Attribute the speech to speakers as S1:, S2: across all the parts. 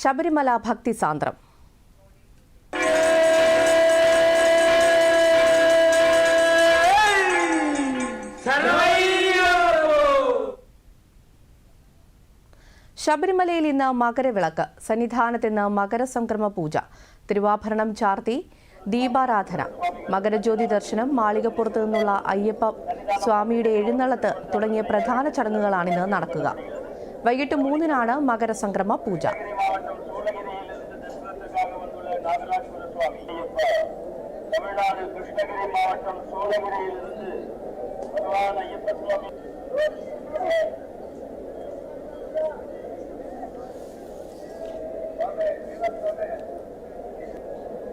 S1: ശബരിമല ഭക്തി സാന്ദ്രം. ശബരിമലയിൽ ഇന്ന് മകരവിളക്ക് സന്നിധാനത്ത് ഇന്ന് മകരസംക്രമ പൂജ തിരുവാഭരണം ചാർത്തി ദീപാരാധന മകരജ്യോതി ദർശനം മാളികപ്പുറത്തു നിന്നുള്ള അയ്യപ്പ സ്വാമിയുടെ എഴുന്നള്ളത്ത് തുടങ്ങിയ പ്രധാന ചടങ്ങുകളാണിന്ന് നടക്കുക. വൈകിട്ട് മൂന്നിനാണ് മകരസംക്രമ പൂജ.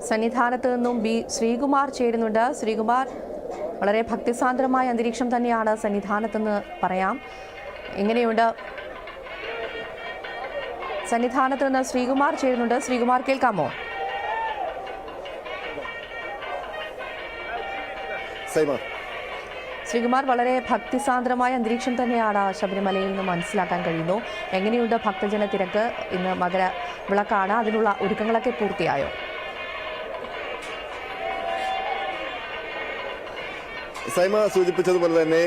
S1: സന്നിധാനത്ത് നിന്നും ബി ശ്രീകുമാർ ചേരുന്നുണ്ട്. ശ്രീകുമാർ വളരെ ഭക്തിസാന്ദ്രമായ അന്തരീക്ഷം തന്നെയാണ് സന്നിധാനത്തെന്ന് പറയാം. എങ്ങനെയുണ്ട് സന്നിധാനത്ത് നിന്ന് ശ്രീകുമാർ ചേരുന്നുണ്ട്. ശ്രീകുമാർ കേൾക്കാമോ? ശ്രീകുമാർ വളരെ ഭക്തിസാന്ദ്രമായ അന്തരീക്ഷം തന്നെയാണ് ശബരിമലയിൽ നിന്ന് മനസ്സിലാക്കാൻ കഴിയുന്നു. എങ്ങനെയുണ്ട് ഭക്തജന തിരക്ക്? ഇന്ന് മകര വിളക്കാണ്. അതിനുള്ള ഒരുക്കങ്ങളൊക്കെ പൂർത്തിയായോ?
S2: സൈമ സൂചിപ്പിച്ചതുപോലെ തന്നെ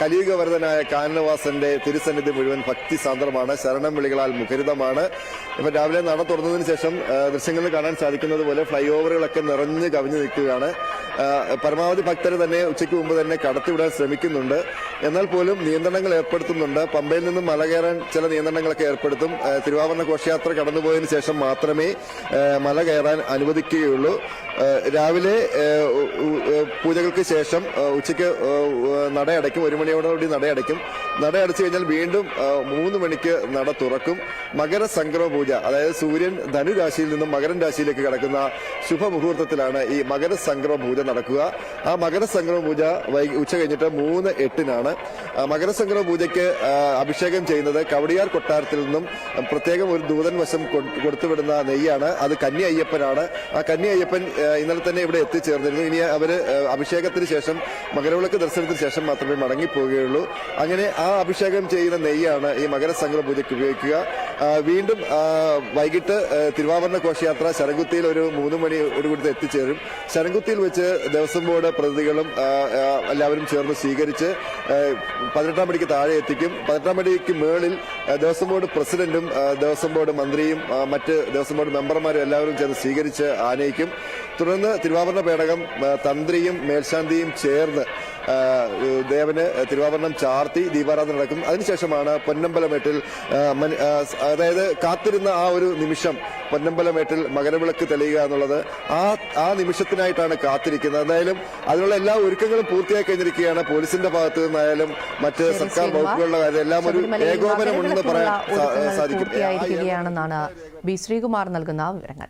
S2: കലിയുഗവരതനായ കാനനവാസന്റെ തിരുസന്നിധി മുഴുവൻ ഭക്തി സാന്ദ്രമാണ് ശരണം വിളികളാൽ മുഖരിതമാണ്. ഇപ്പൊ രാവിലെ നട തുറന്നതിന് ശേഷം ദൃശ്യങ്ങളിൽ കാണാൻ സാധിക്കുന്നത് പോലെ ഫ്ലൈ ഓവറുകളൊക്കെ നിറഞ്ഞു കവിഞ്ഞു നിൽക്കുകയാണ്. പരമാവധി ഭക്തരെ തന്നെ ഉച്ചയ്ക്ക് മുമ്പ് തന്നെ കടത്തിവിടാൻ ശ്രമിക്കുന്നുണ്ട്. എന്നാൽ പോലും നിയന്ത്രണങ്ങൾ ഏർപ്പെടുത്തുന്നുണ്ട്. പമ്പയിൽ നിന്നും മല കയറാൻ ചില നിയന്ത്രണങ്ങളൊക്കെ ഏർപ്പെടുത്തും. തിരുവാഭരണ ഘോഷയാത്ര കടന്നുപോയതിനു ശേഷം മാത്രമേ മല കയറാൻ അനുവദിക്കുകയുള്ളൂ. രാവിലെ പൂജകൾക്ക് ശേഷം ഉച്ചയ്ക്ക് നടയടയ്ക്കും. ഒരു മണിയോടുകൂടി നടയടയ്ക്കും. നടയടച്ചു കഴിഞ്ഞാൽ വീണ്ടും മൂന്ന് മണിക്ക് നട തുറക്കും. മകരസംക്രമ പൂജ അതായത് സൂര്യൻ ധനുരാശിയിൽ നിന്നും മകരൻ രാശിയിലേക്ക് കടക്കുന്ന ശുഭമുഹൂർത്തത്തിലാണ് ഈ മകരസംക്രമ പൂജ നടക്കുക. ആ മകരസംക്രമ പൂജ ഉച്ച കഴിഞ്ഞിട്ട് മൂന്ന് എട്ടിനാണ്. മകര മകരസംക്രമ പൂജയ്ക്ക് അഭിഷേകം ചെയ്യുന്നത് കവടിയാർ കൊട്ടാരത്തിൽ നിന്നും പ്രത്യേകം ഒരു ദൂതൻ വശം കൊടുത്തുവിടുന്ന നെയ്യാണ്. അത് കന്നി അയ്യപ്പനാണ് ആ കന്നി അയ്യപ്പൻ ഇന്നലെ തന്നെ ഇവിടെ എത്തിച്ചേർന്നിരുന്നു. ഇനി അവർ ആ, അഭിഷേകത്തിന് ശേഷം മകരവിളക്ക് ദർശനത്തിന് ശേഷം മാത്രമേ മടങ്ങിപ്പോവുകയുള്ളൂ അങ്ങനെ ആ അഭിഷേകം ചെയ്യുന്ന നെയ്യാണ് ഈ മകരസംക്രമ പൂജയ്ക്ക് ഉപയോഗിക്കുക. വീണ്ടും വൈകിട്ട് തിരുവാഭരണ ഘോഷയാത്ര ശരംകുത്തിയിൽ ഒരു മൂന്ന് മണി ഒരു മണിയോടുകൂടി എത്തിച്ചേരും. ശരംകുത്തിയിൽ വെച്ച് ദേവസ്വം ബോർഡ് പ്രതിനിധികളും എല്ലാവരും ചേർന്ന് സ്വീകരിച്ച് പതിനെട്ടാം പടിക്ക് താഴെ എത്തിക്കും. പതിനെട്ടാം പടിക്ക് മേളിൽ ദേവസ്വം ബോർഡ് പ്രസിഡന്റും ദേവസ്വം ബോർഡ് മന്ത്രിയും മറ്റ് ദേവസ്വം ബോർഡ് മെമ്പർമാരും എല്ലാവരും ചേർന്ന് സ്വീകരിച്ച് ആനയിക്കും. തുടർന്ന് തിരുവാഭരണ പേടകം തന്ത്രിയും മേൽശാന്തിയും ചേർന്ന് ദേവന് തിരുവാഭരണം ചാർത്തി ദീപാരാധന നടക്കും. അതിനുശേഷമാണ് പൊന്നമ്പലമേട്ടിൽ അതായത് കാത്തിരുന്ന ആ ഒരു നിമിഷം പൊന്നമ്പലമേട്ടിൽ മകരവിളക്ക് തെളിയുക എന്നുള്ളത് ആ ആ നിമിഷത്തിനായിട്ടാണ് കാത്തിരിക്കുന്നത്. എന്തായാലും അതിനുള്ള എല്ലാ ഒരുക്കങ്ങളും പൂർത്തിയായി കഴിഞ്ഞിരിക്കുകയാണ്. പോലീസിന്റെ ഭാഗത്തു നിന്നായാലും മറ്റ് സർക്കാർ വകുപ്പുകളുടെ കാര്യം എല്ലാം ഒരു
S1: ഏകോപനമുണ്ടെന്ന്
S2: ഏകോപനം ഉണ്ടെന്ന് പറയാൻ സാധിക്കും.
S1: ബി ശ്രീകുമാർ നൽകുന്ന വിവരങ്ങൾ.